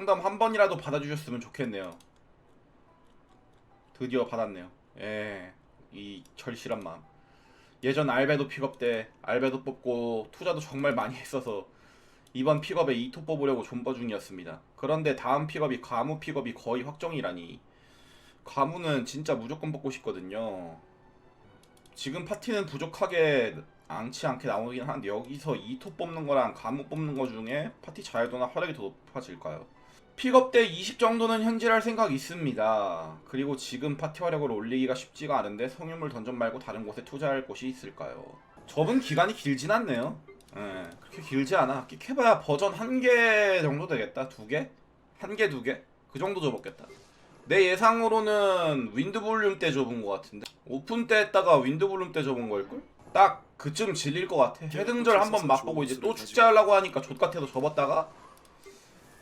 상담 한 번이라도 받아주셨으면 좋겠네요. 드디어 받았네요. 예, 이 절실한 마음. 예전 알베도 픽업 때 알베도 뽑고 투자도 정말 많이 했어서 이번 픽업에 이토 뽑으려고 존버 중이었습니다. 그런데 다음 픽업이 과무 픽업이 거의 확정이라니 과무는 진짜 무조건 뽑고 싶거든요. 지금 파티는 부족하게 앙치 않게 나오긴 하는데 여기서 이토 뽑는 거랑 과무 뽑는 거 중에 파티 자유도나 화력이 더 높아질까요? 픽업 때20 정도는 현질할 생각 있습니다. 그리고 지금 파티 화력을 올리기가 쉽지가 않은데 성유물 던전 말고 다른 곳에 투자할 곳이 있을까요? 접은 기간이 길진 않네요. 예, 그렇게 길지 않아. 끽해봐야 버전 한 개 정도 되겠다. 두 개? 한 개, 두 개? 그 정도 접었겠다. 내 예상으로는 윈드 볼륨 때 접은 것 같은데 오픈 때 했다가 윈드 볼륨 때 접은 걸걸? 딱 그쯤 질릴 것 같아. 해등절 한번 맛보고 이제 또 축제하려고 하니까 족같아서 접었다가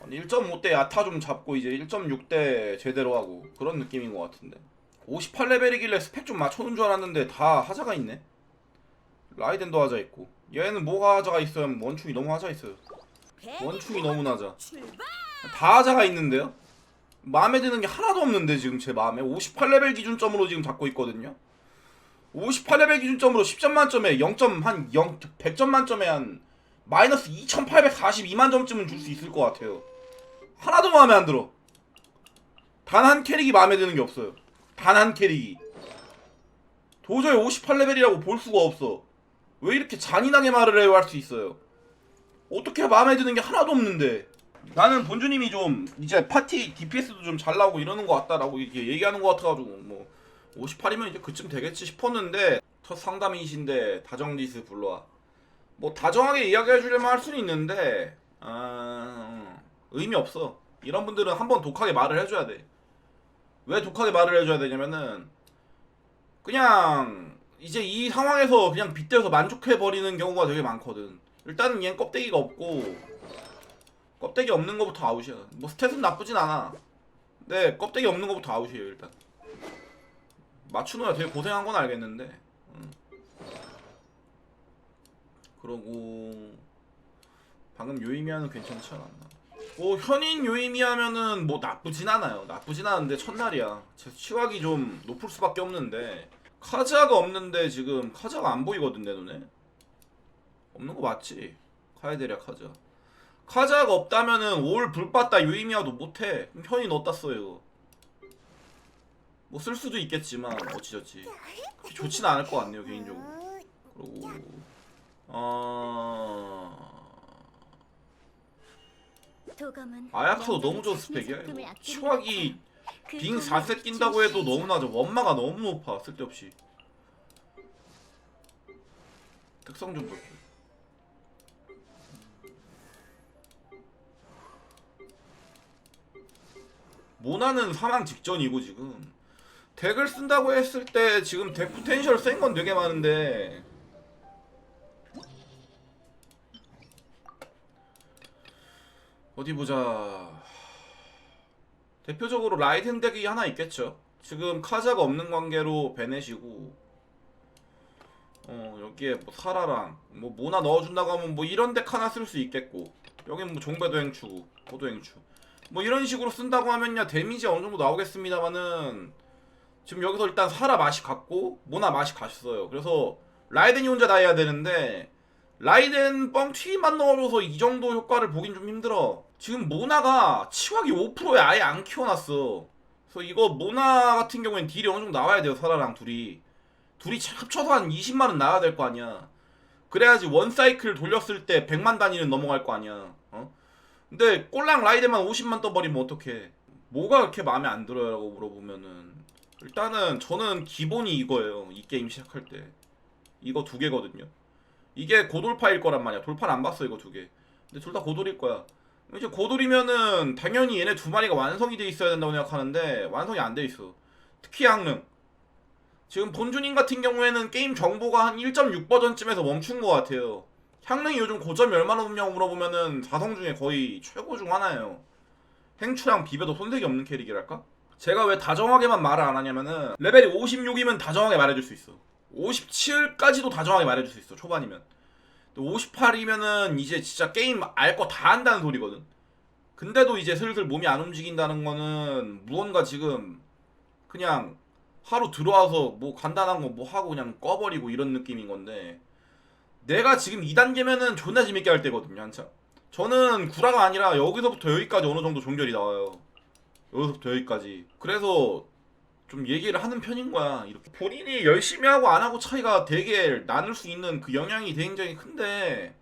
1.5대 야타 좀 잡고 이제 1.6대 제대로 하고 그런 느낌인 것 같은데. 58레벨이길래 스펙 좀 맞춰놓은 줄 알았는데 다 하자가 있네. 라이덴도 하자 있고. 얘는 뭐가 하자가 있어요? 원충이 너무 하자 있어요. 원충이 너무 낮아 다 하자가 있는데요? 마음에 드는 게 하나도 없는데 지금 제 마음에. 58레벨 기준점으로 지금 잡고 있거든요. 58레벨 기준점으로 10점 만점에 0점 한 0, 100점 만점에 한 마이너스 2842만 점쯤은 줄 수 있을 것 같아요. 하나도 마음에 안 들어. 단 한 캐릭이 마음에 드는 게 없어요. 단 한 캐릭이. 도저히 58레벨이라고 볼 수가 없어. 왜 이렇게 잔인하게 말을 해요 할 수 있어요? 어떻게 마음에 드는 게 하나도 없는데. 나는 본주님이 좀 이제 파티 DPS도 좀 잘 나오고 이러는 것 같다라고 이렇게 얘기하는 것 같아가지고 뭐 58이면 이제 그쯤 되겠지 싶었는데 첫 상담이신데 다정디스 불러와 뭐 다정하게 이야기해 주려면 할 수는 있는데 아, 의미 없어. 이런 분들은 한번 독하게 말을 해줘야 돼 왜 독하게 말을 해줘야 되냐면은 그냥 이제 이 상황에서 그냥 빗대서 만족해 버리는 경우가 되게 많거든. 일단은 얘는 껍데기가 없고 껍데기 없는 거부터 아웃이야. 뭐 스탯은 나쁘진 않아. 근데 껍데기 없는 거부터 아웃이에요 일단. 맞추느라 되게 고생한 건 알겠는데 음. 그러고 방금 요이미아는 괜찮지 않았나? 뭐 현인 요이미하면은 뭐 나쁘진 않아요. 나쁘진 않은데 첫날이야. 제 치각이 좀 높을 수밖에 없는데. 카자가 없는데 지금 카자가 안 보이거든 내 눈에. 없는 거 맞지? 카에데리아 카자 카자가 없다면은 올 불빠따 요이미아도 못해. 현인 어디다 써요 뭐 쓸 수도 있겠지만 어찌저찌. 좋진 않을 것 같네요 개인적으로. 그리고 어... 아야카도 너무 좋은 스펙이야. 이거 치확이 빙 4세 낀다고 해도 너무 낮아 원마가 너무 높아 쓸데없이. 특성 좀 볼게. 모나는 사망 직전이고 지금. 덱을 쓴다고 했을 때 지금 덱 포텐셜 센 건 되게 많은데 어디 보자. 대표적으로 라이든 덱이 하나 있겠죠. 지금 카자가 없는 관계로 베넷이고, 어 여기에 뭐 사라랑 뭐 모나 넣어준다고 하면 뭐 이런 덱 하나 쓸 수 있겠고, 여긴 뭐 종배도 행추고, 고도 행추. 뭐 이런 식으로 쓴다고 하면야 데미지 어느 정도 나오겠습니다만은 지금 여기서 일단 사라 맛이 갔고 모나 맛이 갔어요. 그래서 라이덴이 혼자 다 해야 되는데 라이덴 뻥튀기만 넣어줘서 이 정도 효과를 보긴 좀 힘들어. 지금 모나가 치확이 5%에 아예 안 키워놨어. 그래서 이거 모나 같은 경우엔 딜이 어느 정도 나와야 돼요, 사라랑 둘이. 둘이 합쳐서 한 20만은 나와야 될 거 아니야. 그래야지 원 사이클 돌렸을 때 100만 단위는 넘어갈 거 아니야. 어? 근데 꼴랑 라이덴만 50만 떠버리면 어떡해. 뭐가 그렇게 마음에 안 들어요? 라고 물어보면은. 일단은 저는 기본이 이거예요. 이 게임 시작할 때. 이거 두 개거든요. 이게 고돌파일 거란 말이야. 돌파는 안 봤어 이거 두 개. 근데 둘 다 고돌일 거야. 이제 고돌이면은 당연히 얘네 두 마리가 완성이 돼 있어야 된다고 생각하는데 완성이 안 돼 있어. 특히 향릉. 지금 본주님 같은 경우에는 게임 정보가 한 1.6 버전쯤에서 멈춘 것 같아요. 향릉이 요즘 고점이 얼마나 높냐고 물어보면은 4성 중에 거의 최고 중 하나예요. 행추랑 비벼도 손색이 없는 캐릭이랄까? 제가 왜 다정하게만 말을 안 하냐면은 레벨이 56이면 다정하게 말해줄 수 있어. 57까지도 다정하게 말해줄 수 있어 초반이면. 58이면은 이제 진짜 게임 알 거 다 한다는 소리거든. 근데도 이제 슬슬 몸이 안 움직인다는 거는 무언가 지금 그냥 하루 들어와서 뭐 간단한 거 뭐 하고 그냥 꺼버리고 이런 느낌인 건데 내가 지금 2단계면은 존나 재밌게 할 때거든요 한참 저는 구라가 아니라 여기서부터 여기까지 어느 정도 종결이 나와요. 여기서부터 여기까지. 그래서 좀 얘기를 하는 편인 거야 이렇게 본인이 열심히 하고 안 하고 차이가 되게 나눌 수 있는 그 영향이 굉장히 큰데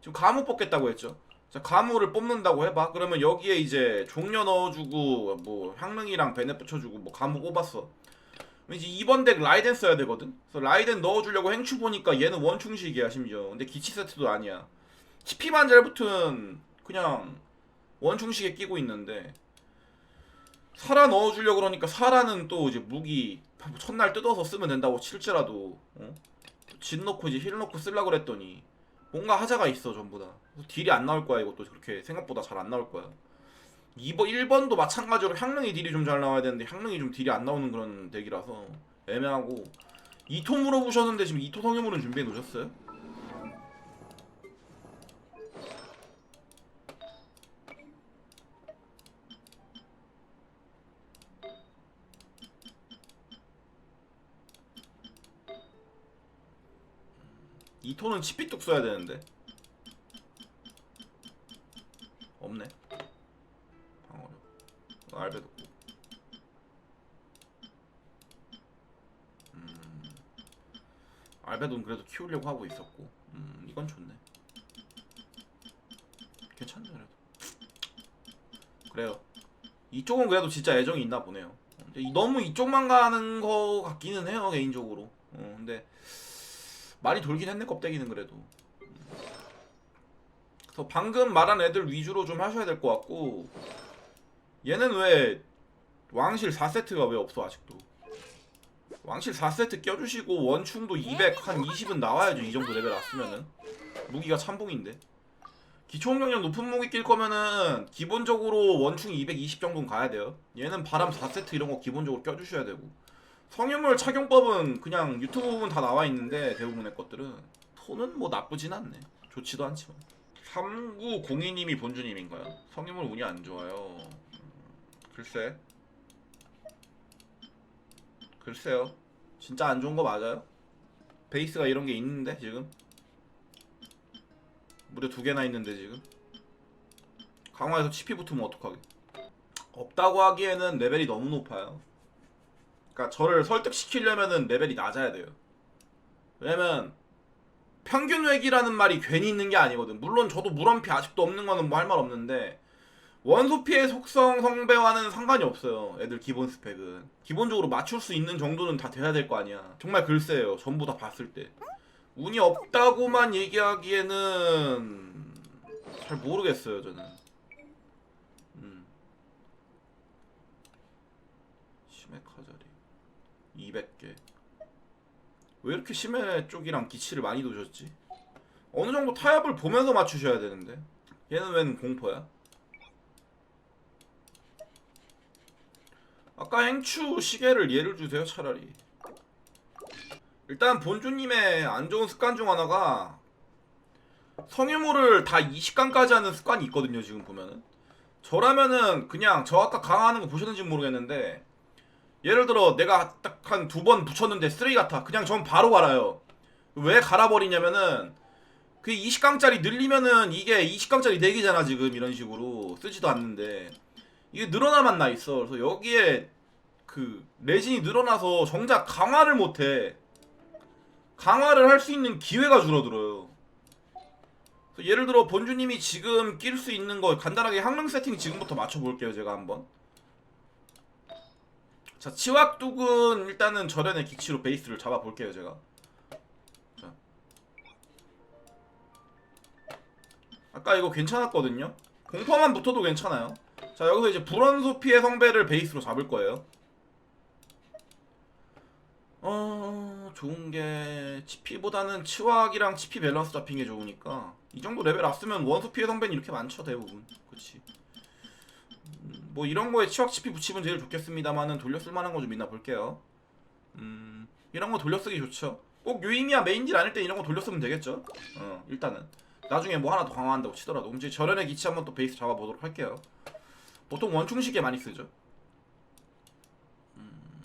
지금 가무 뽑겠다고 했죠 자, 가무를 뽑는다고 해봐. 그러면 여기에 이제 종려 넣어주고 뭐 향릉이랑 베넷 붙여주고 뭐 가무 뽑았어. 이제 2번 덱 라이덴 써야 되거든. 그래서 라이덴 넣어주려고 행추 보니까 얘는 원충식이야 심지어. 근데 기치 세트도 아니야. 치피만 잘 붙은 그냥 원충식에 끼고 있는데 사라 넣어주려고 그러니까 사라는 또 이제 무기 첫날 뜯어서 쓰면 된다고 칠지라도 어? 진 넣고 이제 힐 넣고 쓰려고 그랬더니 뭔가 하자가 있어 전부 다 딜이 안 나올 거야 이것도 그렇게 생각보다 잘 안 나올 거야 2번 1번도 마찬가지로 향릉이 딜이 좀 잘 나와야 되는데 향릉이 좀 딜이 안 나오는 그런 덱이라서 애매하고 2토 물어보셨는데 지금 2토 성유물은 준비해 놓으셨어요? 이토는 치피뚝 써야 되는데. 없네. 방어력. 어, 알베도. 음. 알베도는 그래도 키우려고 하고 있었고. 음 이건 좋네. 괜찮네 그래도. 그래요. 이쪽은 그래도 진짜 애정이 있나 보네요. 이- 너무 이쪽만 가는 거 같기는 해요 개인적으로. 어, 근데 많이 돌긴 했네 껍데기는 그래도. 그래서 방금 말한 애들 위주로 좀 하셔야 될 것 같고 얘는 왜 왕실 4세트가 왜 없어 아직도? 왕실 4세트 껴주시고 원충도 200 한 20은 나와야죠 이 정도 레벨 왔으면은. 무기가 참봉인데. 기초공격력 높은 무기 낄 거면은 기본적으로 원충 220 정도는 가야 돼요. 얘는 바람 4세트 이런 거 기본적으로 껴주셔야 되고 성유물 착용법은 그냥 유튜브 부분 다 나와 있는데 대부분의 것들은 손은 뭐 나쁘진 않네. 좋지도 않지만 3902님이 본주님인가요? 성유물 운이 안 좋아요. 음, 글쎄. 글쎄요. 진짜 안 좋은 거 맞아요? 베이스가 이런 게 있는데 지금? 무려 두 개나 있는데 지금? 강화에서 치피 붙으면 어떡하게? 없다고 하기에는 레벨이 너무 높아요 그러니까 저를 설득시키려면은 레벨이 낮아야 돼요. 왜냐면 평균 획이라는 말이 괜히 있는 게 아니거든. 물론 저도 물원피 아직도 없는 거는 뭐 할 말 없는데 원소피의 속성 성배와는 상관이 없어요. 애들 기본 스펙은 기본적으로 맞출 수 있는 정도는 다 돼야 될 거 아니야. 정말 글쎄요. 전부 다 봤을 때 운이 없다고만 얘기하기에는 잘 모르겠어요. 저는. 음. 시메카자리 200개 왜 이렇게 심해 쪽이랑 기치를 많이 두셨지? 어느 정도 타협을 보면서 맞추셔야 되는데 얘는 웬 공포야? 아까 행추 시계를 예를 주세요 차라리 일단 본주님의 안 좋은 습관 중 하나가 성유물을 다 20강까지 하는 습관이 있거든요 지금 보면은 저라면은 그냥 저 아까 강화하는 거 보셨는지 모르겠는데 예를 들어 내가 딱 한 두 번 붙였는데 쓰레기 같아. 그냥 전 바로 갈아요. 왜 갈아버리냐면은 그 20강짜리 늘리면은 이게 20강짜리 4개잖아 지금 이런 식으로 쓰지도 않는데 이게 늘어나만 나 있어. 그래서 여기에 그 레진이 늘어나서 정작 강화를 못해. 강화를 할 수 있는 기회가 줄어들어요. 예를 들어 본주님이 지금 낄 수 있는 거 간단하게 항릉 세팅 지금부터 맞춰볼게요 제가 한번. 자 치왁둑은 일단은 절연의 기치로 베이스를 잡아볼게요 제가. 자. 아까 이거 괜찮았거든요? 공포만 붙어도 괜찮아요. 자 여기서 이제 불원소피의 성배를 베이스로 잡을 거예요. 어 좋은 게 치피보다는 치왁이랑 치피 밸런스 잡힌 게 좋으니까 이 정도 레벨 앞으면 원소피의 성배는 이렇게 많죠 대부분. 그치 뭐 이런 거에 치확 치피 붙이면 제일 좋겠습니다만은 돌려 쓸 만한 거 좀 있나 볼게요. 음 이런 거 돌려 쓰기 좋죠. 꼭 유의미야 메인딜 아닐 때 이런 거 돌려 쓰면 되겠죠. 어 일단은. 나중에 뭐 하나 더 강화한다고 치더라도. 이제 절연의 기치 한번 또 베이스 잡아보도록 할게요. 보통 원충식에 많이 쓰죠. 음.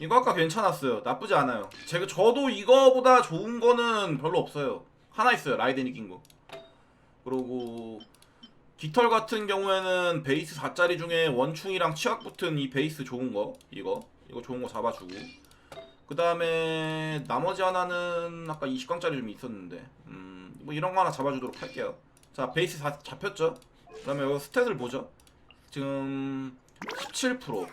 이거 아까 괜찮았어요. 나쁘지 않아요. 제가 저도 이거보다 좋은 거는 별로 없어요. 하나 있어요. 라이덴 이긴 거. 그리고 깃털 같은 경우에는 베이스 4짜리 중에 원충이랑 치약 붙은 이 베이스 좋은 거 이거. 이거 좋은 거 잡아주고. 그 다음에 나머지 하나는 아까 20강짜리 좀 있었는데 음 뭐 이런 거 하나 잡아주도록 할게요. 자 베이스 다 잡혔죠? 그 다음에 여기 스탯을 보죠? 지금 17%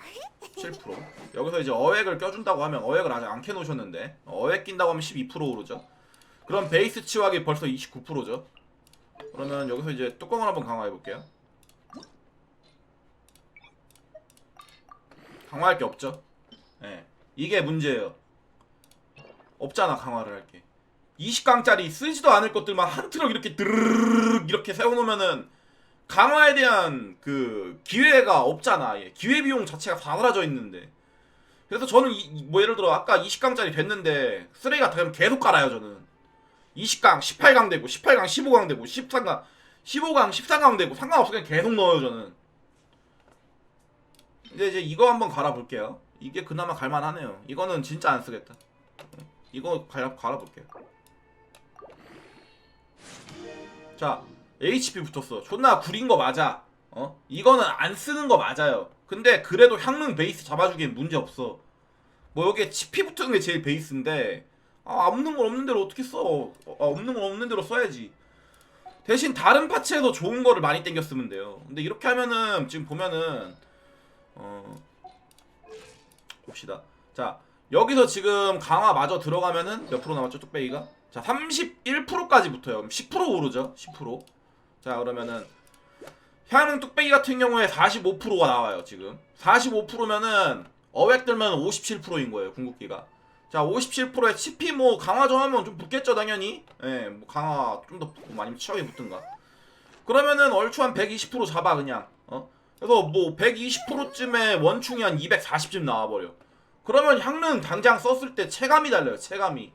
17% 여기서 이제 어획을 껴준다고 하면 어획을 아직 안 켜놓으셨는데 어획 낀다고 하면 12% 오르죠? 그럼 베이스 치확이 벌써 29%죠 그러면 여기서 이제 뚜껑을 한번 강화해 볼게요. 강화할 게 없죠. 예. 이게 문제예요. 없잖아 강화를 할 게. 20강짜리 쓰지도 않을 것들만 한 트럭 이렇게 드르륵 이렇게 세워놓으면은 강화에 대한 그 기회가 없잖아. 예. 기회 비용 자체가 사라져 있는데. 그래서 저는 이, 이- 뭐 예를 들어 아까 20강짜리 됐는데 쓰레기가 되면 계속 깔아요 저는. 20강, 18강 되고 18강, 15강 되고 13강, 15강, 14강 되고 상관없어 그냥 계속 넣어요 저는. 이제 이제 이거 한번 갈아볼게요. 이게 그나마 갈만하네요. 이거는 진짜 안 쓰겠다. 이거 갈아 갈아볼게요. 자, HP 붙었어. 존나 구린 거 맞아. 어? 이거는 안 쓰는 거 맞아요. 근데 그래도 향릉 베이스 잡아주기엔 문제 없어. 뭐 여기에 치피 붙은 게 제일 베이스인데 아 없는 건 없는 대로 어떻게 써? 어, 아, 없는 건 없는 대로 써야지. 대신 다른 파츠에서 좋은 거를 많이 땡겨 쓰면 돼요. 근데 이렇게 하면은 지금 보면은 어 봅시다. 자 여기서 지금 강화 마저 들어가면은 몇 프로 남았죠 뚝배기가? 자 31%까지 붙어요. 그럼 10% 오르죠? 10%. 자 그러면은 향릉 뚝배기 같은 경우에 45%가 나와요 지금. 45%면은 어획 들면 57%인 거예요 궁극기가. 자, 57%에 치피 뭐 강화 좀 하면 좀 붙겠죠, 당연히. 예, 뭐 강화 좀 더 붙고 아니면 치약이 붙든가. 그러면은 얼추 한 120% 잡아 그냥. 어? 그래서 뭐 120%쯤에 원충이 한 240쯤 나와버려. 그러면 향릉 당장 썼을 때 체감이 달라요, 체감이.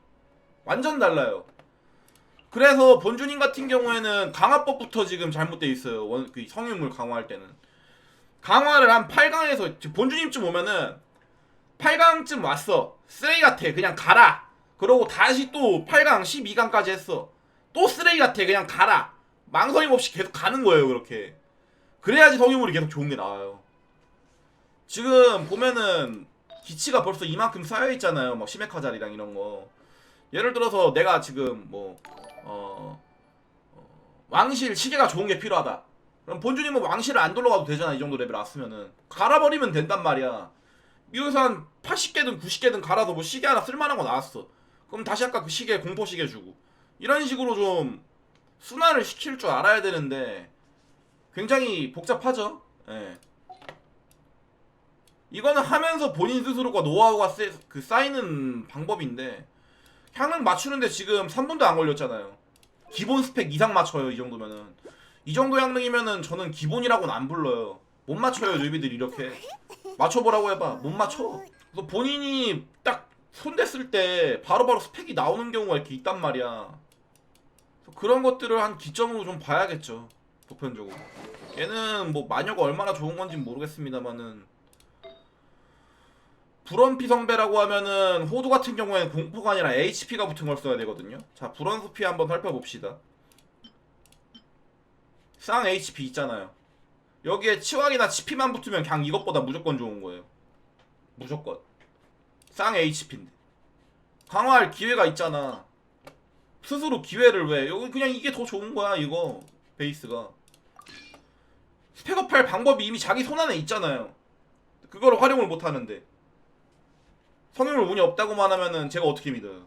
완전 달라요. 그래서 본주님 같은 경우에는 강화법부터 지금 잘못돼 있어요. 원, 그 성유물 강화할 때는. 강화를 한 8강에서 본주님쯤 오면은 8강쯤 왔어. 쓰레기 같아. 그냥 가라. 그러고 다시 또 8강, 12강까지 했어. 또 쓰레기 같아. 그냥 가라. 망설임 없이 계속 가는 거예요, 그렇게. 그래야지 성유물이 계속 좋은 게 나와요. 지금 보면은 기치가 벌써 이만큼 쌓여 있잖아요. 막 시메카 자리랑 이런 거. 예를 들어서 내가 지금 뭐 어, 어, 왕실 시계가 좋은 게 필요하다. 그럼 본주님은 왕실을 안 돌아가도 되잖아. 이 정도 레벨 왔으면은 갈아버리면 된단 말이야. 한 80개든 90개든 갈아서 뭐 시계 하나 쓸만한 거 나왔어. 그럼 다시 아까 그 시계 공포 시계 주고 이런 식으로 좀 순환을 시킬 줄 알아야 되는데 굉장히 복잡하죠. 예. 이거는 하면서 본인 스스로가 노하우가 쓰, 그 쌓이는 방법인데 향을 맞추는데 지금 3분도 안 걸렸잖아요. 기본 스펙 이상 맞춰요 이 정도면은 이 정도 향릉이면은 저는 기본이라고는 안 불러요. 못 맞춰요 뉴비들 이렇게 맞춰보라고 해봐 못 맞춰. 그래서 본인이 딱 손댔을 때 바로바로 스펙이 나오는 경우가 이렇게 있단 말이야. 그래서 그런 것들을 한 기점으로 좀 봐야겠죠 보편적으로. 얘는 뭐 마녀가 얼마나 좋은 건지 모르겠습니다만은 불원피 성배라고 하면은 호두 같은 경우에는 공포가 아니라 HP가 붙은 걸 써야 되거든요. 자, 불원수피 한번 살펴봅시다. 쌍 HP 있잖아요. 여기에 치확이나 치피만 붙으면 그냥 이것보다 무조건 좋은 거예요. 무조건. 쌍 HP인데. 강화할 기회가 있잖아. 스스로 기회를 왜? 여기 그냥 이게 더 좋은 거야, 이거. 베이스가. 스펙업할 방법이 이미 자기 손 안에 있잖아요. 그거를 활용을 못 하는데. 성형을 운이 없다고만 하면은 제가 어떻게 믿어요?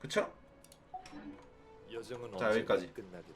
그쵸? 자, 여기까지. 끝나게 돼.